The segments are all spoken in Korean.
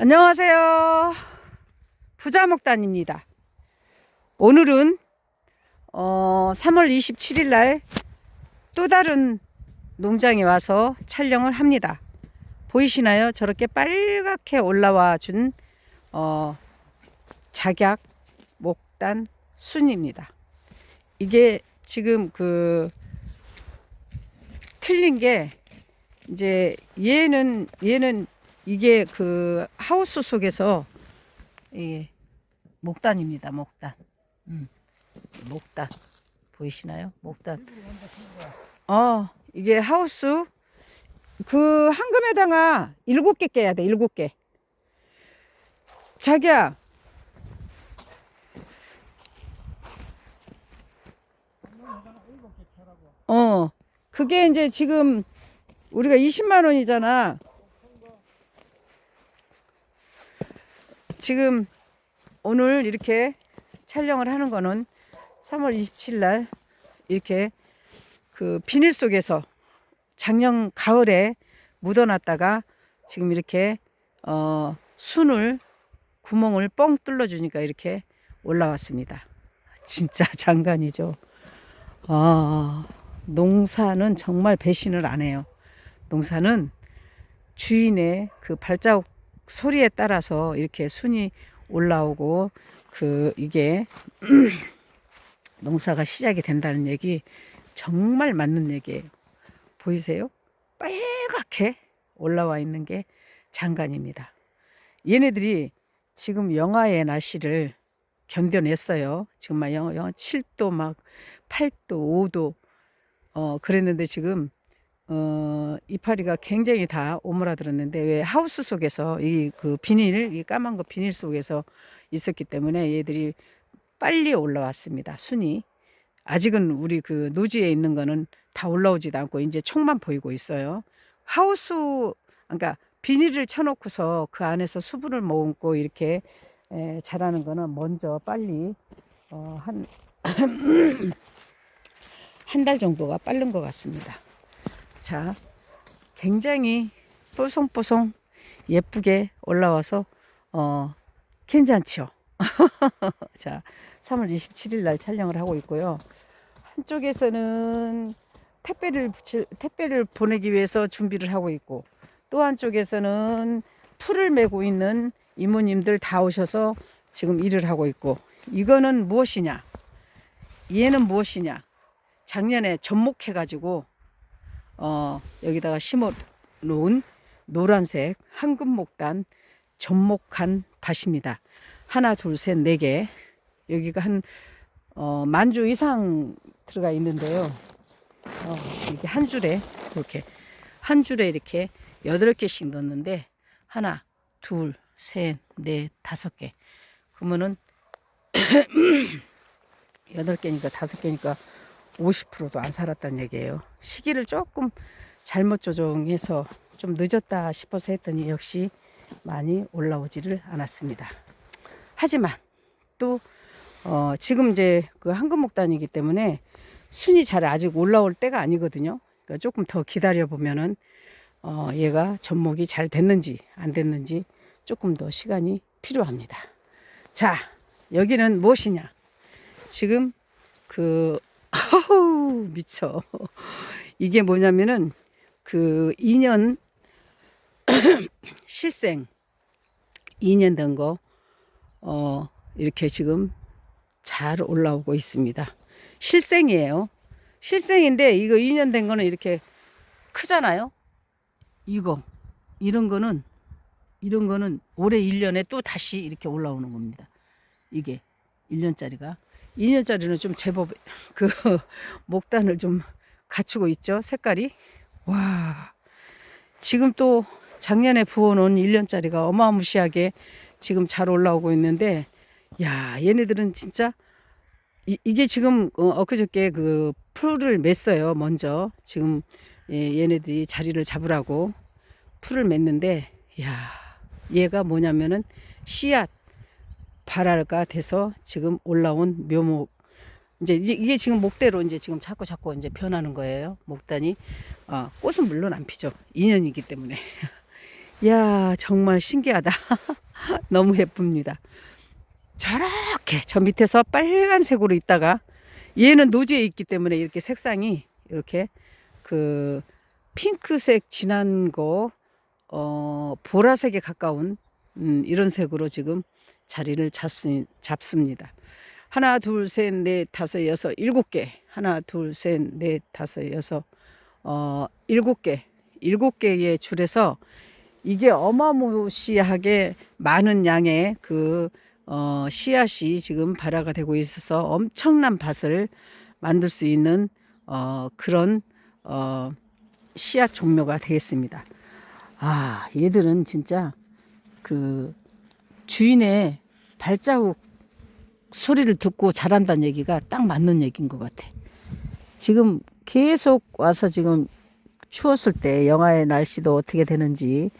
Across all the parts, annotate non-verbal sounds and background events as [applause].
안녕하세요. 부자목단입니다. 오늘은 어, 3월 27일 날 또 다른 농장에 와서 촬영을 합니다. 보이시나요? 저렇게 빨갛게 올라와 준 어, 작약 목단 순입니다. 이게 지금 그 틀린 게 이제 얘는 얘는 이게 그 하우스 속에서 이 목단입니다. 목단. 음. 목단. 보이시나요? 목단. 어, 이게 하우스 그 한금에다가 일곱 개 깨야 돼. 일곱 개. 자기야. 어. 그게 이제 지금 우리가 20만 원이잖아. 지금 오늘 이렇게 촬영을 하는 거는 3월 27일 날 이렇게 그 비닐 속에서 작년 가을에 묻어놨다가 지금 이렇게 어 순을 구멍을 뻥 뚫어 주니까 이렇게 올라왔습니다. 진짜 [laughs] 장관이죠. 아, 농사는 정말 배신을 안 해요. 농사는 주인의 그 발자국 소리에 따라서 이렇게 순이 올라오고 그 이게 [clears throat] 농사가 시작이 된다는 얘기 정말 맞는 얘기예요. 보이세요? 빨갛게 올라와 있는 게 장관입니다. 얘네들이 지금 영하의 날씨를 견뎌냈어요. 지금 막 영하, 영하 7도 막 8도 5도 어 그랬는데 지금 어 이파리가 굉장히 다 오므라들었는데 왜 하우스 속에서 이 그 비닐 이 까만 거 비닐 속에서 있었기 때문에 얘들이 빨리 올라왔습니다. 순이 아직은 우리 그 노지에 있는 거는 다 올라오지도 않고 이제 총만 보이고 있어요. 하우스 그러니까 비닐을 쳐놓고서 그 안에서 수분을 머금고 이렇게 에, 자라는 거는 먼저 빨리 어, 한 [clears throat] 한 달 정도가 빠른 것 같습니다. 자, 굉장히 뽀송뽀송 예쁘게 올라와서 어 괜찮죠. [laughs] 자, 3월 27일 날 촬영을 하고 있고요. 한쪽에서는 택배를 붙일, 택배를 보내기 위해서 준비를 하고 있고 또 한쪽에서는 풀을 메고 있는 이모님들 다 오셔서 지금 일을 하고 있고 이거는 무엇이냐? 얘는 무엇이냐? 작년에 접목해 가지고 어, 여기다가 심어 놓은 노란색 황금목단 접목한 밭입니다. 하나, 둘, 셋, 네 개. 여기가 한 어, 만주 이상 들어가 있는데요. 어, 이게 한 줄에 이렇게 한 줄에 이렇게 여덟 개씩 넣는데 하나, 둘, 셋, 넷, 다섯 개. 그러면은 [clears throat] 여덟 개니까 다섯 개니까 50%도 안 살았다는 얘기예요. 시기를 조금 잘못 조정해서 좀 늦었다 싶어서 했더니 역시 많이 올라오지를 않았습니다. 하지만 또 어, 지금 이제 그 황금목단이기 때문에 순이 잘 아직 올라올 때가 아니거든요. 그러니까 조금 더 기다려 보면은 어, 얘가 접목이 잘 됐는지 안 됐는지 조금 더 시간이 필요합니다. 자, 여기는 무엇이냐? 지금 그 어우, 미쳐. 이게 뭐냐면은 그 2년 [clears throat] 실생 2년 된 거 어, 이렇게 지금 잘 올라오고 있습니다. 실생이에요. 실생인데 이거 2년 된 거는 이렇게 크잖아요. 이거 이런 거는 이런 거는 올해 1년에 또 다시 이렇게 올라오는 겁니다. 이게 1년짜리가 2년짜리는 좀 제법 [laughs] 그 목단을 좀 갖추고 있죠. 색깔이. 와. 지금 또 작년에 부어놓은 1년짜리가 어마무시하게 지금 잘 올라오고 있는데 야, 얘네들은 진짜 이, 이게 지금 어, 엊그저께 그 풀을 맸어요. 먼저 지금 예, 얘네들이 자리를 잡으라고 풀을 맸는데 야, 얘가 뭐냐면은 씨앗 발화가 돼서 지금 올라온 묘목 이제 이게- 지금 목대로 이제 지금 자꾸 자꾸 이제 변하는 거예요. 목단이 어, 꽃은 물론 안 피죠. 2년이기 때문에 [laughs] 야, 정말 신기하다. [laughs] 너무 예쁩니다. 저렇게 저 밑에서 빨간색으로 있다가 얘는 노지에 있기 때문에 이렇게 색상이 이렇게 그 핑크색 진한 거, 어, 보라색에 가까운 음, 이런 색으로 지금 자리를 잡습, 잡습니다. 하나, 둘, 셋, 넷, 다섯, 여섯, 일곱 개. 하나, 둘, 셋, 넷, 다섯, 여섯, 어, 일곱 개. 일곱 개의 줄에서 이게 어마무시하게 많은 양의 그 어, 씨앗이 지금 발화가 되고 있어서 엄청난 밭을 만들 수 있는 어, 그런 어, 씨앗 종묘가 되겠습니다. 아, 얘들은 진짜 그 주인의 발자국 소리를 듣고 자란다는 얘기가 딱 맞는 얘기인 것 같아. 지금 계속 와서 지금 추웠을 때 영하의 날씨도 어떻게 되는지를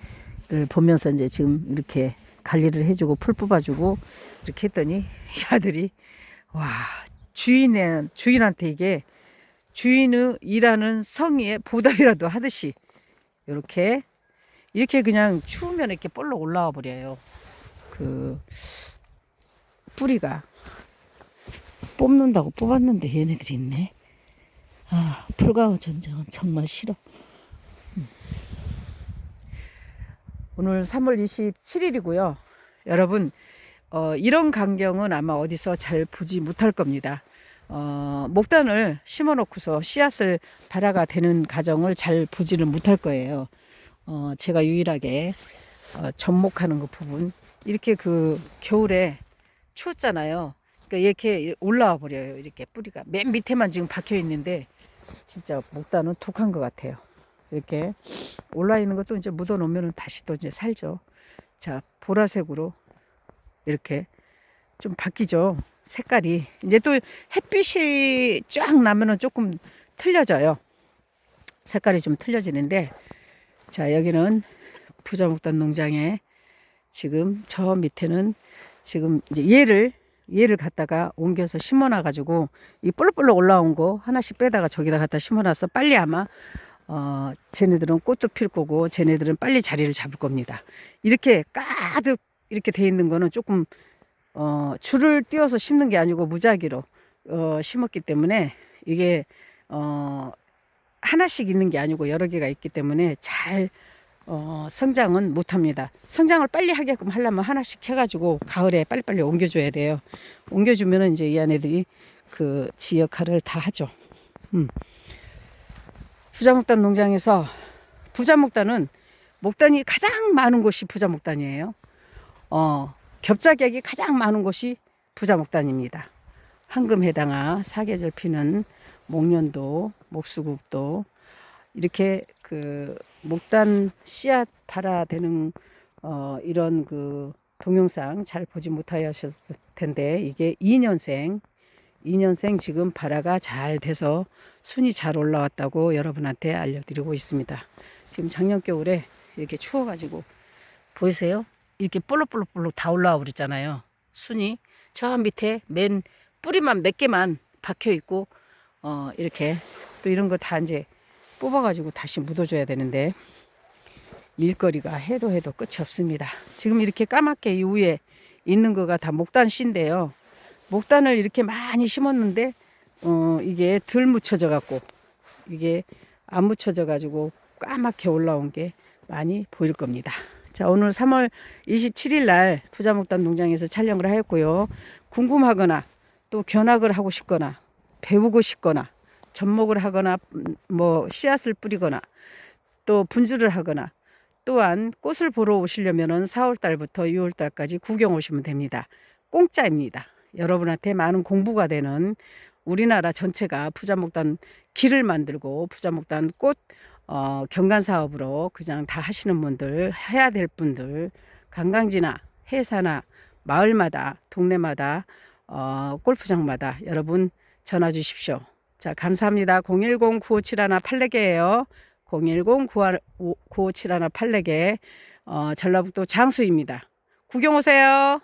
보면서 이제 지금 이렇게 관리를 해주고 풀 뽑아주고 이렇게 했더니 이 아들이 와 주인의 주인한테 이게 주인의 일하는 성의의 보답이라도 하듯이 이렇게 이렇게 그냥 추우면 이렇게 볼록 올라와 버려요. 그 뿌리가 뽑는다고 뽑았는데 얘네들이 있네. 아 풀가우 전쟁은 정말 싫어. 음. 오늘 3월 27일이고요. 여러분 어, 이런 광경은 아마 어디서 잘 보지 못할 겁니다. 어, 목단을 심어 놓고서 씨앗을 발화가 되는 과정을 잘 보지를 못할 거예요. 어, 제가 유일하게 어, 접목하는 그 부분 이렇게 그 겨울에 추웠잖아요. 그러니까 이렇게 올라와 버려요. 이렇게 뿌리가 맨 밑에만 지금 박혀 있는데 진짜 목단은 독한 것 같아요. 이렇게 올라 있는 것도 이제 묻어 놓으면 다시 또 이제 살죠. 자, 보라색으로 이렇게 좀 바뀌죠. 색깔이. 이제 또 햇빛이 쫙 나면은 조금 틀려져요. 색깔이 좀 틀려지는데 자, 여기는 부자목단 농장에 지금 저 밑에는 지금 이제 얘를 얘를 갖다가 옮겨서 심어놔 가지고 이 볼록볼록 올라온 거 하나씩 빼다가 저기다 갖다 심어놔서 빨리 아마 어 쟤네들은 꽃도 필 거고 쟤네들은 빨리 자리를 잡을 겁니다. 이렇게 가득 이렇게 돼 있는 거는 조금 어 줄을 띄워서 심는 게 아니고 무작위로 어 심었기 때문에 이게 어 하나씩 있는 게 아니고 여러 개가 있기 때문에 잘 어, 성장은 못합니다. 성장을 빨리 하게끔 하려면 하나씩 해가지고 가을에 빨리빨리 옮겨줘야 돼요. 옮겨주면은 이제 이 아내들이 그 지 역할을 다 하죠. 음. 부자목단 농장에서 부자목단은 목단이 가장 많은 곳이 부자목단이에요. 어, 겹자객이 가장 많은 곳이 부자목단입니다. 황금해당아, 사계절 피는 목련도, 목수국도 이렇게 그 목단 씨앗 발화되는 어 이런 그 동영상 잘 보지 못하셨을 텐데 이게 2년생 2년생 지금 발화가 잘 돼서 순이 잘 올라왔다고 여러분한테 알려드리고 있습니다. 지금 작년 겨울에 이렇게 추워가지고 보이세요? 이렇게 볼록볼록볼록 다 올라와 버렸잖아요. 순이 저 밑에 맨 뿌리만 몇 개만 박혀 있고 어 이렇게 또 이런 거 다 이제 뽑아가지고 다시 묻어줘야 되는데 일거리가 해도 해도 끝이 없습니다. 지금 이렇게 까맣게 이 위에 있는 거가 다 목단 씨인데요. 목단을 이렇게 많이 심었는데 어 이게 덜 묻혀져 갖고 이게 안 묻혀져 가지고 까맣게 올라온 게 많이 보일 겁니다. 자 오늘 3월 27일 날 부자목단 농장에서 촬영을 하였고요. 궁금하거나 또 견학을 하고 싶거나 배우고 싶거나 접목을 하거나 음, 뭐 씨앗을 뿌리거나 또 분주를 하거나 또한 꽃을 보러 오시려면은 4월 달부터 6월 달까지 구경 오시면 됩니다. 공짜입니다. 여러분한테 많은 공부가 되는 우리나라 전체가 부자목단 길을 만들고 부자목단 꽃 어, 경관 사업으로 그냥 다 하시는 분들 해야 될 분들 관광지나 회사나 마을마다 동네마다 어, 골프장마다 여러분 전화 주십시오. 자, 감사합니다. 010-957-1-84개예요. 010-957-1-84개. 어, 전라북도 장수입니다. 구경 오세요.